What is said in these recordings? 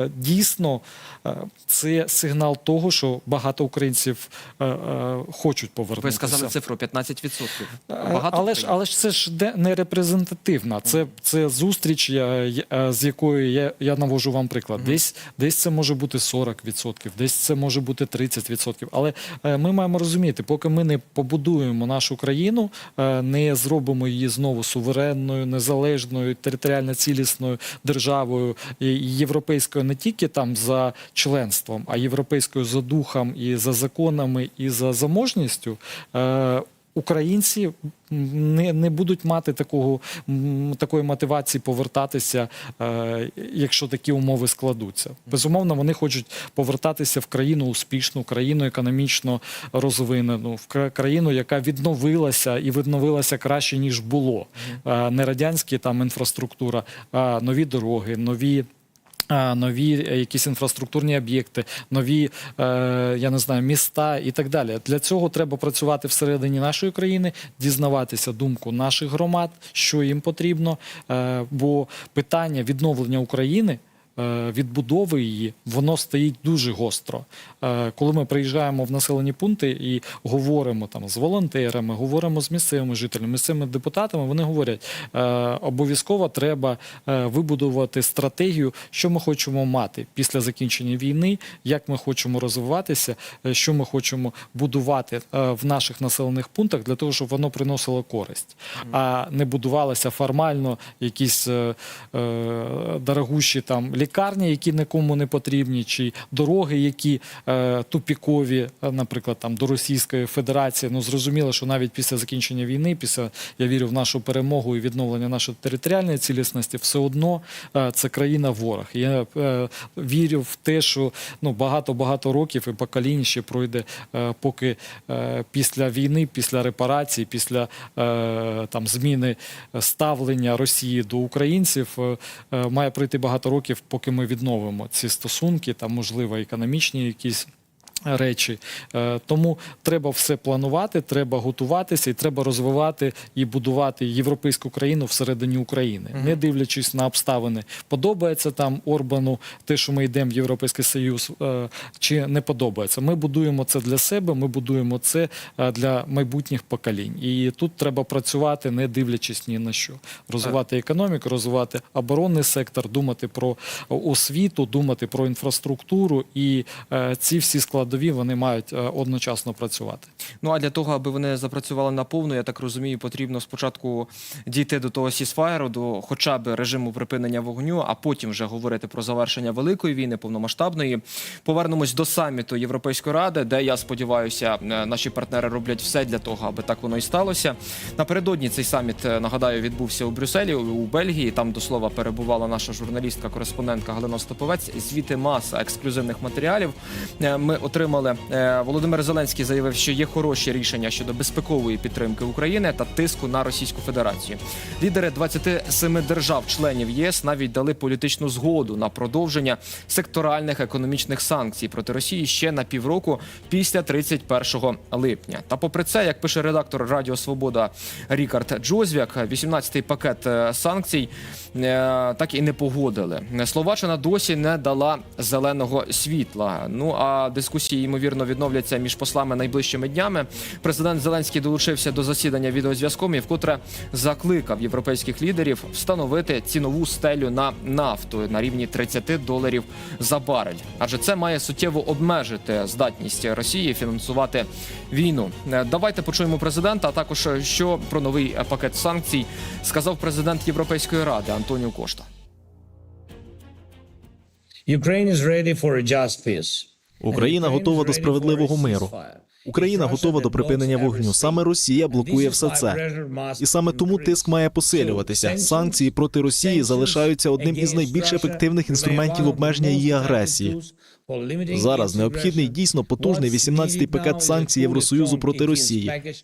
Е, Дійсно, е, це сигнал того, що багато українців е, хочуть Ви сказали цифру 15%. Е, Багато але ж але ж це ж не репрезентативна. Це, це зустріч, з якою я, я навожу вам приклад. Десь, десь це може бути 40%, десь це може бути 30%. Але ми маємо розуміти, поки ми не побудуємо нашу країну, не зробимо її знову суверенною, незалежною, територіально цілісною державою європейською не тільки там за членством, а європейською за духом і за законами, і за заможністю. е, Українці не, не будуть мати такого, такої мотивації повертатися, е, якщо такі умови складуться. Безумовно, вони хочуть повертатися в країну успішну, країну економічно розвинену, в країну, яка відновилася і відновилася краще ніж було. Е, Не радянські там інфраструктура, а нові дороги, нові. Нові е, якісь інфраструктурні об'єкти, нові е, я не знаю, міста і так далі. Для цього треба працювати всередині нашої країни, дізнаватися думку наших громад, що їм потрібно. Е, бо питання відновлення України. Е, Відбудови її воно стоїть дуже гостро. Е, Коли ми приїжджаємо в населені пункти і говоримо там з волонтерами, говоримо з місцевими жителями, місцевими депутатами, вони говорять, е, обов'язково треба вибудувати стратегію, що ми хочемо мати після закінчення війни, як ми хочемо розвиватися, що ми хочемо будувати в наших населених пунктах для того, щоб воно приносило користь, а не будувалося формально якісь дорогущі там лікарні, які нікому не потрібні, чи дороги, які е, тупікові, е, наприклад, там до Російської Федерації. Ну зрозуміло, що навіть після закінчення війни, після я вірю в нашу перемогу і відновлення нашої територіальної цілісності, все одно е, це країна ворог. Я е, вірю в те, що ну багато багато років і поколінь ще пройде, е, поки е, після війни, після репарацій, після е, там зміни ставлення Росії до українців, е, е, має пройти багато років, поки ми відновимо ці стосунки, там можливо економічні якісь. Речі Е, тому треба все планувати, треба готуватися і треба розвивати і будувати європейську країну всередині України, не дивлячись на обставини. Подобається там Орбану те, що ми йдемо в Європейський Союз, е, чи не подобається. Ми будуємо це для себе, ми будуємо це е, для майбутніх поколінь. І тут треба працювати, не дивлячись ні на що. Розвивати економіку, розвивати оборонний сектор, думати про освіту, думати про інфраструктуру, і ці всі складові вони мають е, одночасно працювати. Ну а для того, аби вони запрацювали наповну, я так розумію, потрібно спочатку дійти до того сісфаєру, до хоча б режиму припинення вогню, а потім вже говорити про завершення великої війни, повномасштабної. Повернемось до саміту Європейської ради, де я сподіваюся, е, наші партнери роблять все для того, аби так воно і сталося. Напередодні цей саміт е, нагадаю відбувся у Брюсселі у Бельгії. Там до слова перебувала наша журналістка, кореспондентка Галина Стоповець. Звіти маса ексклюзивних матеріалів. Ми отримали. Е, Володимир Зеленський заявив, що є хороші рішення щодо безпекової підтримки України та тиску на Російську Федерацію. Лідери 27 держав-членів ЄС навіть дали політичну згоду на продовження секторальних економічних санкцій проти Росії ще на півроку після 31 липня. Та попри це, як пише редактор Радіо Свобода Рікард Джозвяк, 18-й пакет е, санкцій е, так і не погодили. Словаччина досі не дала зеленого світла. Ну а дискусії ймовірно відновляться між послами найближчими днями. Президент Зеленський долучився до засідання відеозв'язком і вкотре закликав європейських лідерів встановити цінову стелю на нафту на рівні 30 доларів за барель. Адже це має суттєво обмежити здатність Росії фінансувати війну. Е, Давайте почуємо президента. А також е, що про новий е, пакет санкцій сказав президент Європейської ради Антоніо Кошта. Ukraine is ready for a just peace. Україна готова до справедливого миру. Україна готова до припинення вогню. Саме Росія блокує все це. І саме тому тиск має посилюватися. Санкції проти Росії залишаються одним із найбільш ефективних інструментів обмеження її агресії. Зараз необхідний дійсно потужний 18-й пакет санкцій Євросоюзу проти Росії.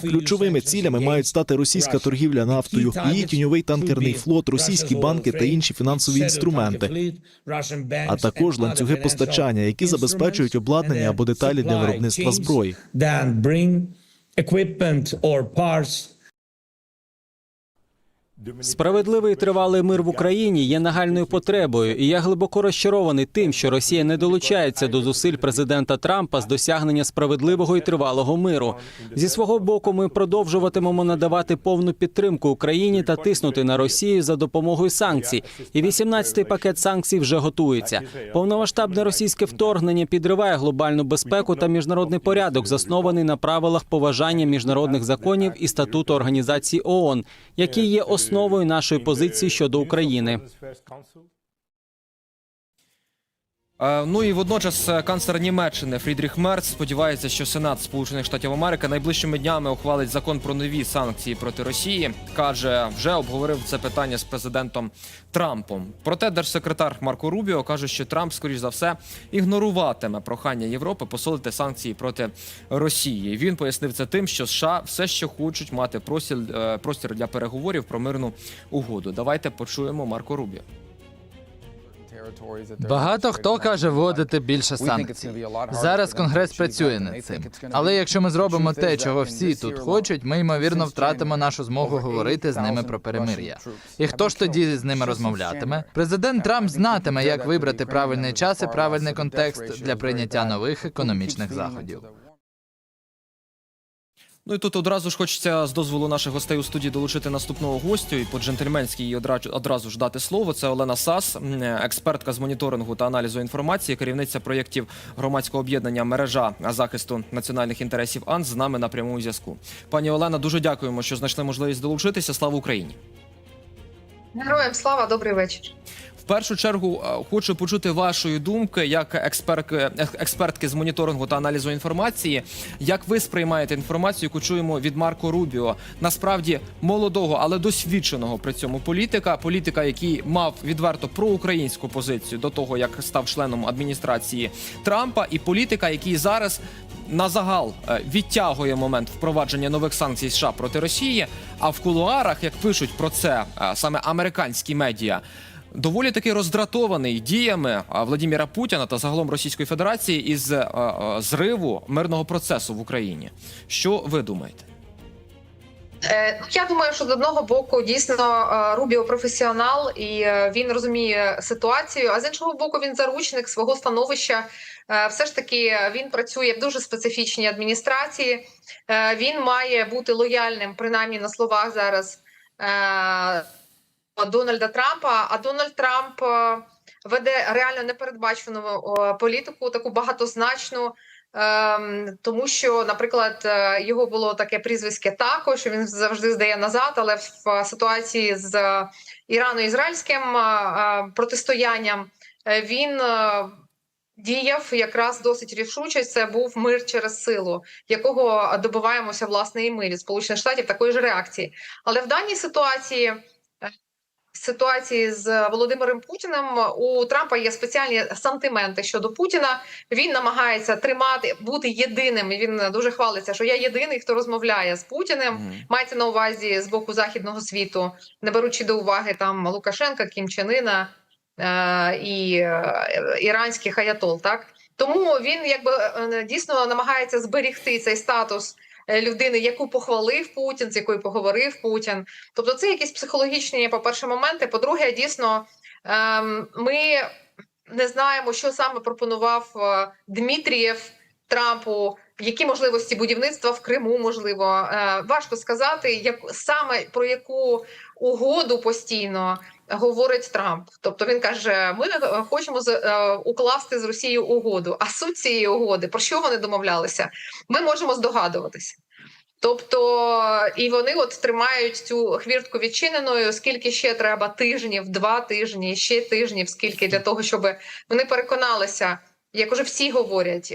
Ключовими цілями мають стати російська торгівля нафтою, її тіньовий танкерний флот, російські банки та інші фінансові інструменти, а також ланцюги постачання, які забезпечують обладнання або деталі для виробництва зброї. Справедливий тривалий мир в Україні є нагальною потребою, і я глибоко розчарований тим, що Росія не долучається до зусиль президента Трампа з досягнення справедливого і тривалого миру. Зі свого боку, ми продовжуватимемо надавати повну підтримку Україні та тиснути на Росію за допомогою санкцій. І 18-й пакет санкцій вже готується. Повномасштабне російське вторгнення підриває глобальну безпеку та міжнародний порядок, заснований на правилах поважання міжнародних законів і статуту організації ООН, які є основою нашої позиції щодо України. Е, Ну і водночас е, канцлер Німеччини Фрідріх Мерц сподівається, що Сенат Сполучених Штатів Америки найближчими днями ухвалить закон про нові санкції проти Росії. каже, вже обговорив це питання з президентом Трампом. Проте держсекретар Марко Рубіо каже, що Трамп, скоріш за все, ігноруватиме прохання Європи посилити санкції проти Росії. Він пояснив це тим, що США все ще хочуть мати простір, е, простір для переговорів про мирну угоду. Давайте почуємо Марко Рубіо. Багато хто каже вводити більше санкцій. Зараз конгрес працює над цим. Але якщо ми зробимо те, чого всі тут хочуть, ми ймовірно втратимо нашу змогу говорити з ними про перемир'я. І хто ж тоді з ними розмовлятиме? Президент Трамп знатиме, як вибрати правильний час і правильний контекст для прийняття нових економічних заходів. Ну і тут одразу ж хочеться з дозволу наших гостей у студії долучити наступного гостю і по-джентльменськи їй одразу, одразу ж дати слово. Це Олена Сас, експертка з моніторингу та аналізу інформації, керівниця проєктів громадського об'єднання мережа захисту національних інтересів АНС з нами на прямому зв'язку. Пані Олена, дуже дякуємо, що знайшли можливість долучитися. Слава Україні! Героям слава, добрий вечір. В першу чергу е, хочу почути вашої думки як експертки, е, експертки з моніторингу та аналізу інформації. Як ви сприймаєте інформацію, яку чуємо від Марко Рубіо? Насправді молодого, але досвідченого при цьому політика, політика, який мав відверто проукраїнську позицію до того, як став членом адміністрації Трампа, і політика, який зараз. На загал е, відтягує момент впровадження нових санкцій США проти Росії. А в кулуарах, як пишуть про це е, саме американські медіа, доволі таки роздратований діями а, Владіміра Путіна та загалом Російської Федерації із е, е, зриву мирного процесу в Україні. Що ви думаєте? Е, Я думаю, що з одного боку дійсно Рубіо професіонал і він розуміє ситуацію. А з іншого боку, він заручник свого становища. Все ж таки він працює в дуже специфічній адміністрації. Він має бути лояльним, принаймні на словах зараз Дональда Трампа. А Дональд Трамп е, веде реально непередбачену е, політику, таку багатозначну. Ем, тому що, наприклад, е, його було таке прізвисько тако, що він завжди здає назад, але в ситуації з е, ірано-ізраїльським е, е, протистоянням е, він е, діяв якраз досить рішуче. Це був мир через силу, якого добиваємося власне і ми від Сполучених Штатів такої ж реакції. Але в даній ситуації. Ситуації з Володимиром Путіним у Трампа є спеціальні сантименти щодо Путіна. Він намагається тримати бути єдиним. Він дуже хвалиться, що я єдиний, хто розмовляє з Путіним. Мається на увазі з боку західного світу, не беручи до уваги там Лукашенка, Кім Чен Іна е, і е, іранських аятол. Так тому він якби е, дійсно намагається зберігти цей статус людини, яку похвалив Путін, з якою поговорив Путін. Тобто, це якісь психологічні, по-перше, моменти. По-друге, дійсно, ем, ми не знаємо, що саме пропонував е, Дмитрієв Трампу. Які можливості будівництва в Криму можливо Е, важко сказати, як саме про яку угоду постійно говорить Трамп. Тобто він каже: ми е, хочемо е, укласти з Росією угоду. А суть цієї угоди про що вони домовлялися? Ми можемо здогадуватися. Тобто, і вони от тримають цю хвіртку відчиненою. Скільки ще треба тижнів, два тижні, ще тижнів, скільки для того, щоб вони переконалися, як уже всі говорять.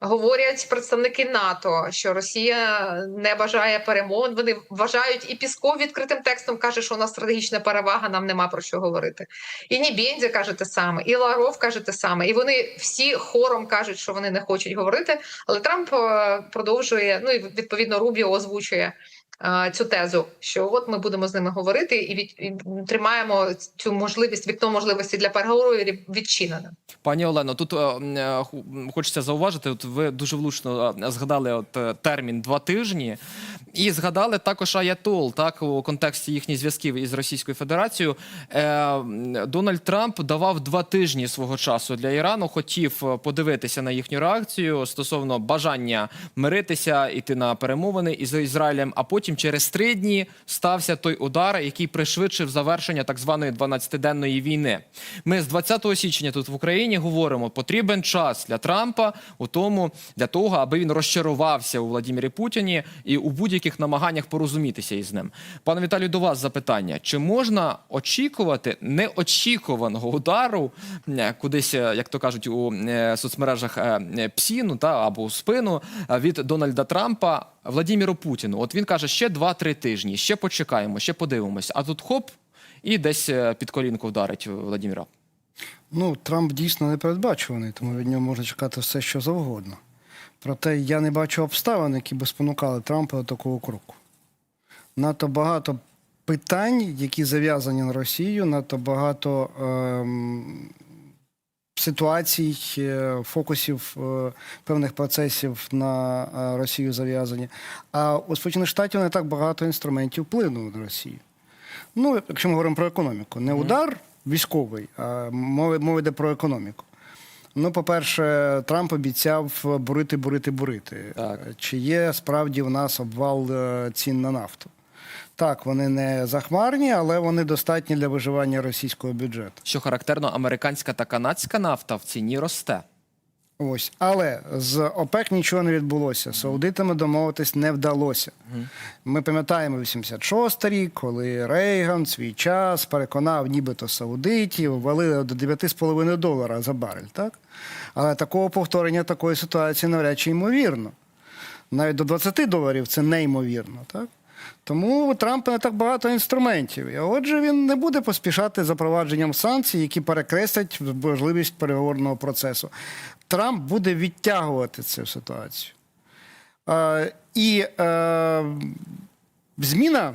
Говорять представники НАТО, що Росія не бажає перемовин. Вони вважають і Пісков відкритим текстом каже, що у нас стратегічна перевага, нам нема про що говорити. І Нібензя каже те саме, і Ларов каже те саме. І вони всі хором кажуть, що вони не хочуть говорити. Але Трамп е, продовжує. Ну і відповідно Рубіо озвучує цю тезу, що от ми будемо з ними говорити і від і тримаємо цю можливість вікно можливості для переговорів відчиненим. Пані Олено, тут е, е, хочеться зауважити, от ви дуже влучно е, згадали от е, термін два тижні, і згадали також Аятол, так у контексті їхніх зв'язків із Російською Федерацією. Е, Дональд Трамп давав два тижні свого часу для Ірану. Хотів подивитися на їхню реакцію стосовно бажання миритися, іти на перемовини із Ізраїлем. А потім через три дні стався той удар, який пришвидшив завершення так званої 12-денної війни. Ми з 20 січня тут в Україні говоримо, потрібен час для Трампа у тому, для того, аби він розчарувався у Владімірі Путіні і у будь-яких намаганнях порозумітися із ним. Пане Віталію, до вас запитання: чи можна очікувати неочікуваного удару кудись, е, як то кажуть, у е, соцмережах е, псіну та або у спину від Дональда Трампа Владіміру Путіну? От він каже, ще 2-3 тижні, ще почекаємо, ще подивимося. А тут хоп, і десь е, під колінку вдарить Владіміра. Ну, Трамп дійсно непередбачуваний, тому від нього можна чекати все, що завгодно. Проте я не бачу обставин, які би спонукали Трампа до такого кроку. Надто багато питань, які зав'язані на Росію, надто багато ем, ситуацій, е, фокусів е, певних процесів на е, Росію зав'язані. А у Сполучених Штатів не так багато інструментів впливу на Росію. Ну, якщо ми говоримо про економіку, не удар військовий, а мова, йде про економіку. Ну, по-перше, Трамп обіцяв бурити, бурити, бурити. Так. Чи є справді в нас обвал цін на нафту? Так, вони не захмарні, але вони достатні для виживання російського бюджету. Що характерно, американська та канадська нафта в ціні росте. Ось, але з ОПЕК нічого не відбулося. З Саудитами домовитись не вдалося. Ми пам'ятаємо 86 рік, коли Рейган свій час переконав нібито саудитів, валили до 9,5 долара за барель, так? Але такого повторення такої ситуації навряд чи ймовірно. Навіть до 20 доларів це неймовірно, так? Тому у Трампа не так багато інструментів. І отже, він не буде поспішати запровадженням санкцій, які перекреслять можливість переговорного процесу. Трамп буде відтягувати цю ситуацію. Е, і е, зміна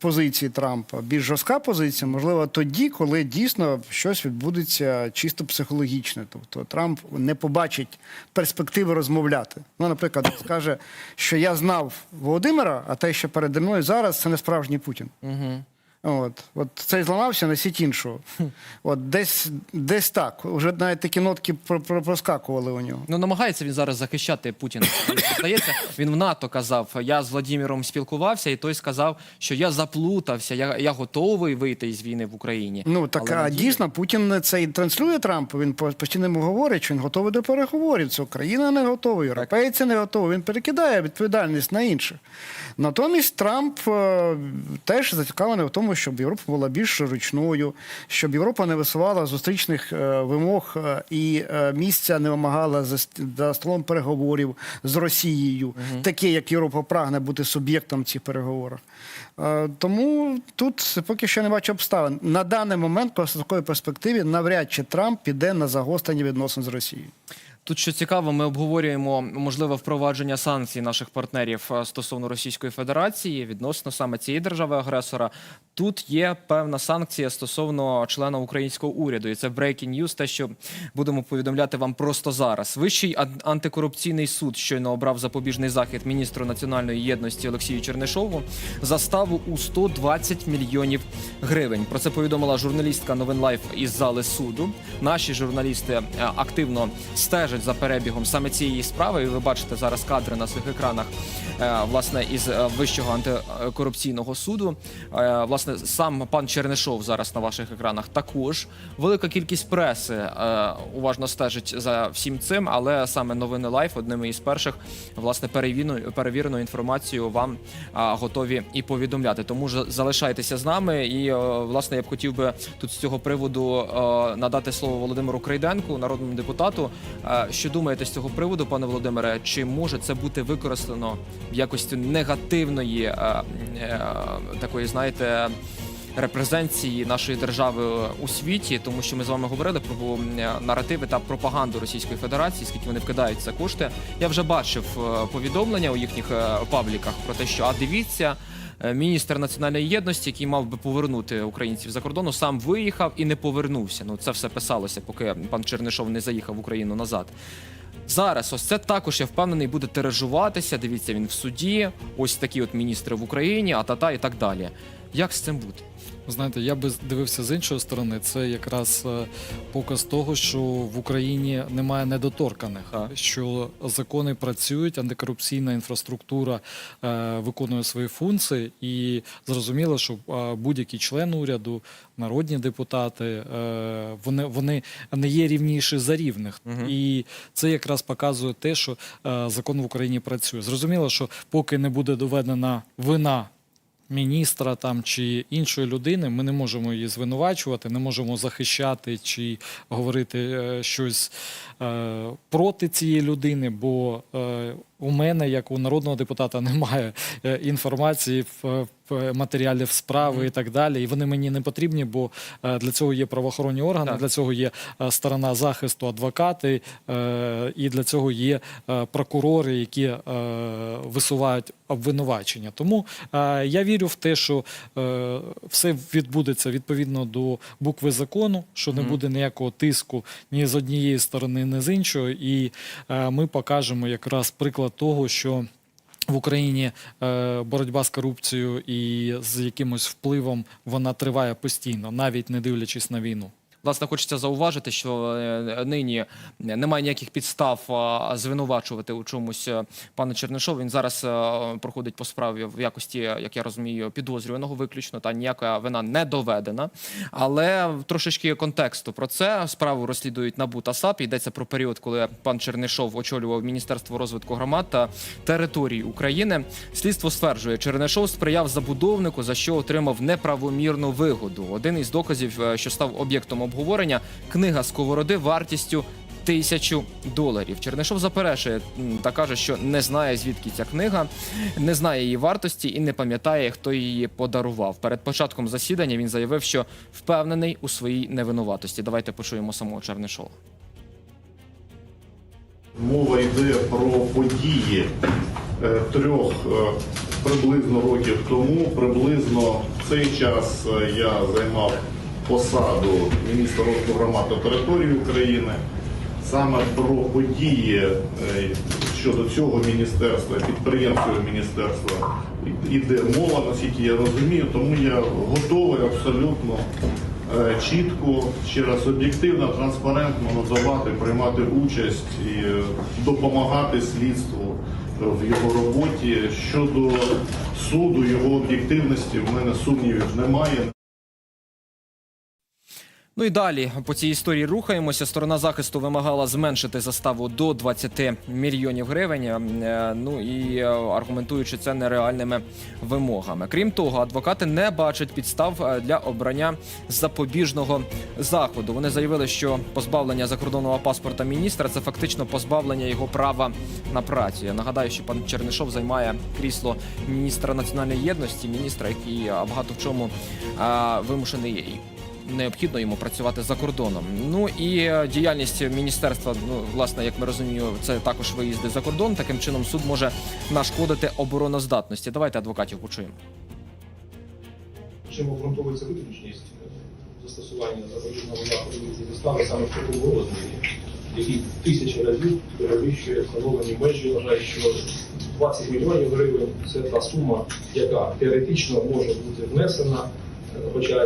позиції Трампа, більш жорстка позиція, можливо, тоді, коли дійсно щось відбудеться чисто психологічне. Тобто Трамп не побачить перспективи розмовляти. Ну, наприклад, скаже, що я знав Володимира, а те, що переді мною зараз, це не справжній Путін. Угу. От, от цей зламався, носіть іншого. От десь, десь так. Уже навіть такі нотки про- про- проскакували у нього. Ну, намагається він зараз захищати Путіна. Здається, він в НАТО казав: я з Владіміром спілкувався, і той сказав, що я заплутався, я, я готовий вийти із війни в Україні. Ну так Але а дійсно Путін це і транслює Трампу. Він постійно йому говорить, що він готовий до переговорів. Це Україна не готова, європейці не готові. Він перекидає відповідальність на інших. Натомість Трамп е, теж зацікавлений в тому, щоб Європа була більш ручною, щоб Європа не висувала зустрічних е, вимог е, і е, місця не вимагала за, столом переговорів з Росією, таке як Європа прагне бути суб'єктом цих переговорів. Тому тут поки що не бачу обставин. На даний момент, з такої перспективи, навряд чи Трамп піде на загострення відносин з Росією. Тут що цікаво, ми обговорюємо можливе впровадження санкцій наших партнерів е, стосовно Російської Федерації відносно саме цієї держави-агресора. Тут є певна санкція стосовно члена українського уряду, і це breaking news, те, що будемо повідомляти вам просто зараз. Вищий ан- антикорупційний суд щойно обрав запобіжний захід міністру національної єдності Олексію Чернишову заставу у 120 мільйонів гривень. Про це повідомила журналістка Новин Лайф із зали суду. Наші журналісти е, активно стежать за перебігом саме цієї справи. І ви бачите зараз кадри на своїх екранах е, власне із е, вищого антикорупційного суду. Е, Власне, сам пан Чернишов зараз на ваших екранах також. Велика кількість преси уважно стежить за всім цим, але саме новини Лайф одними із перших власне перевірену, перевірену інформацію вам готові і повідомляти. Тому ж залишайтеся з нами. І власне я б хотів би тут з цього приводу надати слово Володимиру Крейденку, народному депутату. Що думаєте з цього приводу, пане Володимире? Чи може це бути використано в якості негативної е, е, такої, знаєте? Репрезенції нашої держави у світі, тому що ми з вами говорили про е, наративи та пропаганду Російської Федерації, скільки вони вкидають це кошти. Я вже бачив е, повідомлення у їхніх е, пабліках про те, що а дивіться. Міністр національної єдності, який мав би повернути українців за кордону, сам виїхав і не повернувся. Ну це все писалося, поки пан Чернишов не заїхав в Україну назад. Зараз ось це також я впевнений буде тиражуватися. Дивіться, він в суді. Ось такі от міністри в Україні, а та і так далі. Як з цим бути? Знаєте, я би дивився з іншої сторони. Це якраз е, показ того, що в Україні немає недоторканих, Так. що закони працюють, антикорупційна інфраструктура е, виконує свої функції, і зрозуміло, що е, будь-який член уряду, народні депутати, е, вони, вони не є рівніші за рівних. І це якраз показує те, що е, закон в Україні працює. Зрозуміло, що поки не буде доведена вина міністра там чи іншої людини, ми не можемо її звинувачувати, не можемо захищати чи говорити е, щось е, проти цієї людини, бо е, у мене, як у народного депутата, немає е, інформації в матеріалів справи і так далі. І вони мені не потрібні, бо е, для цього є правоохоронні органи, Так. для цього є е, сторона захисту, адвокати, е, і для цього є е, прокурори, які е, висувають обвинувачення. Тому е, я вірю в те, що е, все відбудеться відповідно до букви закону, що не буде ніякого тиску ні з однієї сторони, ні з іншої, і е, ми покажемо якраз приклад того, що. В Україні е, боротьба з корупцією і з якимось впливом вона триває постійно, навіть не дивлячись на війну. Власне, хочеться зауважити, що е, нині немає ніяких підстав звинувачувати у чомусь е, пана Чернишова. Він зараз е, проходить по справі в якості, як я розумію, підозрюваного виключно, та ніяка вина не доведена. Але трошечки контексту про це справу розслідують НАБУ та САП. Йдеться про період, коли пан Чернишов очолював Міністерство розвитку громад та територій України. Слідство стверджує, Чернишов сприяв забудовнику, за що отримав неправомірну вигоду. Один із доказів, що став об'єктом обговорення, книга Сковороди вартістю. Тисячу доларів Чернишов заперечує та каже, що не знає звідки ця книга, не знає її вартості і не пам'ятає, хто її подарував. Перед початком засідання він заявив, що впевнений у своїй невинуватості. Давайте почуємо самого Чернишова. Мова йде про події е, трьох е, приблизно років тому. Приблизно в цей час е, я займав посаду міністра розвитку громад та території України. Саме про події е, щодо цього міністерства, підприємського міністерства іде мова, наскільки я розумію, тому я готовий абсолютно е, чітко, ще раз об'єктивно, транспарентно надавати, приймати участь і е, допомагати слідству в його роботі. Щодо суду, його об'єктивності, в мене сумнівів немає. Ну і далі по цій історії рухаємося. Сторона захисту вимагала зменшити заставу до 20 мільйонів гривень. е, Ну і е, аргументуючи це нереальними вимогами. Крім того, адвокати не бачать підстав е, для обрання запобіжного заходу. Вони заявили, що позбавлення закордонного паспорта міністра це фактично позбавлення його права на працю. Я нагадаю, що пан Чернишов займає крісло міністра національної єдності, міністра, який багато в чому вимушений необхідно йому працювати за кордоном. Ну і е, діяльність міністерства, ну власне, як ми розуміємо, це також виїзди за кордон. Таким чином суд може нашкодити обороноздатності. Давайте адвокатів почуємо. Чим обґрунтовується виключність е, застосування запобіжного заходу застави саме в такому розмірі, який тисячі разів перевищує встановлені межі. Вважаю, що 20 мільйонів гривень це та сума, яка теоретично може бути внесена, е, хоча